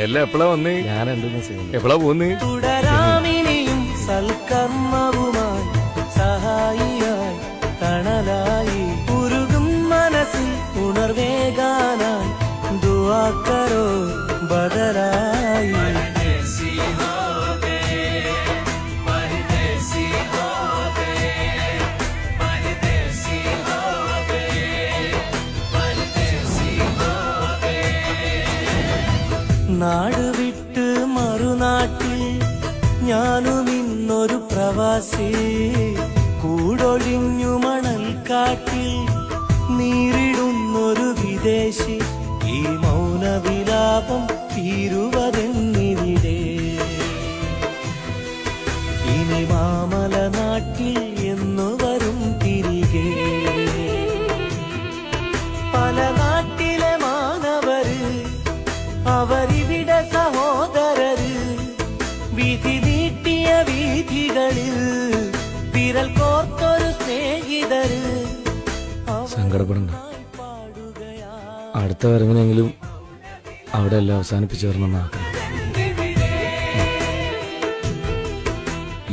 എല്ലാം എപ്പോഴാ വന്നേ? ഞാൻ രണ്ടു ദിവസം എപ്പോഴാ പോന്ന്? തുടരാമിനിയും സൽക്കർമ്മവുമായി സഹായിയായി തണലായി ഉരുകും മനസ്സിൽ ഉണർവേകാനായി ദുവാക്കരോ ബദലായി. നാട് വിട്ട് മറുനാട്ടിൽ ഞാനും ഇന്നൊരു പ്രവാസി. കൂടൊഴിഞ്ഞു മണൽ കാട്ടിൽ നീറിടുന്നൊരു വിദേശി. ഈ മൗനവിലാപം തീരുവതെന്നിവിടെ. ഇനി മാമല നാട്ടിൽ എന്നു വരും തിരികെ. പല അവരിവിടെ സഹോദരർ. വിധി നീട്ടിയ വീഥികളിൽ വിരൽ കോർത്തൊരു സ്നേഹിതർ. സങ്കടപ്പെടണ്ട. അടുത്ത വരവിനെങ്കിലും അവിടെ എല്ലാം അവസാനിപ്പിച്ചു വരണമെന്ന് ആഗ്രഹം.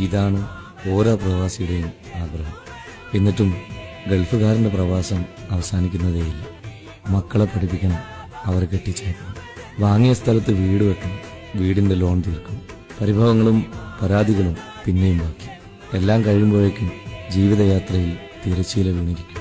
ഇതാണ് ഓരോ പ്രവാസിയുടെയും ആഗ്രഹം. എന്നിട്ടും ഗൾഫുകാരന്റെ പ്രവാസം അവസാനിക്കുന്നതേയില്ല. മക്കളെ പഠിപ്പിക്കണം അവരെ കെട്ടിച്ചേക്കണം വാങ്ങിയ സ്ഥലത്ത് വീട് വെക്കണം വീടിന്റെ ലോൺ തീർക്കണം പരിഭവങ്ങളും പരാതികളും പിന്നെയും ബാക്കി. എല്ലാം കഴിയുമ്പോഴേക്കും ജീവിതയാത്രയിൽ തിരശ്ശീല വീണിരിക്കും.